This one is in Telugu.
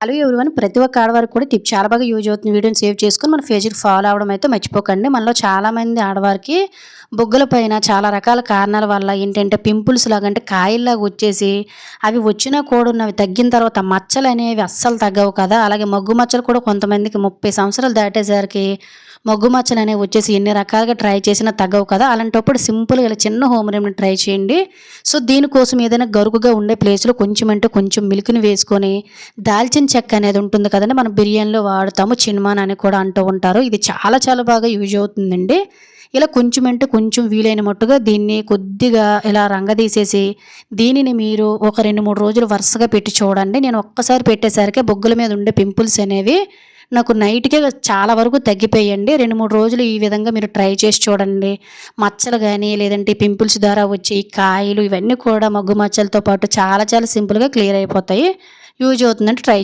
హలో ఎవరివన్ ప్రతి ఒక్క ఆడవారికి కూడా టిప్ చాలా బాగా యూజ్ అవుతుంది వీడియోని సేవ్ చేసుకొని మన ఫేజ్కి ఫాలో అవడం అయితే మర్చిపోకండి. మనలో చాలామంది ఆడవారికి బొగ్గుల పైన చాలా రకాల కారణాల వల్ల ఏంటంటే పింపుల్స్ లాగా అంటే కాయల్లాగా వచ్చేసి అవి వచ్చినా కూడా ఉన్నవి తగ్గిన తర్వాత మచ్చలు అనేవి అస్సలు తగ్గవు కదా. అలాగే మగ్గు మచ్చలు కూడా కొంతమందికి ముప్పై సంవత్సరాలు దాటేసరికి మగ్గు మచ్చలు అనేవి వచ్చేసి ఎన్ని రకాలుగా ట్రై చేసినా తగ్గవు కదా. అలాంటప్పుడు సింపుల్గా ఇలా చిన్న హోమ్ రెమెడీ ట్రై చేయండి. సో దీనికోసం ఏదైనా గరుకుగా ఉండే ప్లేస్లో కొంచెం అంటే కొంచెం మిల్క్ని వేసుకొని దాల్చిన చెక్క అనేది ఉంటుంది కదండి. మనం బిర్యానీలో వాడతాము. చిన్మాన్ అని కూడా అంటూ ఉంటారు. ఇది చాలా చాలా బాగా యూజ్ అవుతుందండి. ఇలా కొంచెం అంటే కొంచెం వీలైన మట్టుగా దీన్ని కొద్దిగా ఇలా రంగదీసేసి దీనిని మీరు ఒక రెండు మూడు రోజులు వరుసగా పెట్టి చూడండి. నేను ఒక్కసారి పెట్టేసరికి బొగ్గుల మీద ఉండే పింపుల్స్ అనేవి నాకు నైట్కే చాలా వరకు తగ్గిపోయండి. రెండు మూడు రోజులు ఈ విధంగా మీరు ట్రై చేసి చూడండి. మచ్చలు కానీ లేదంటే పింపుల్స్ ద్వారా వచ్చే కాయలు ఇవన్నీ కూడా మగ్గు మచ్చలతో పాటు చాలా చాలా సింపుల్గా క్లియర్ అయిపోతాయి. యూజ్ అవుతుందంటే ట్రై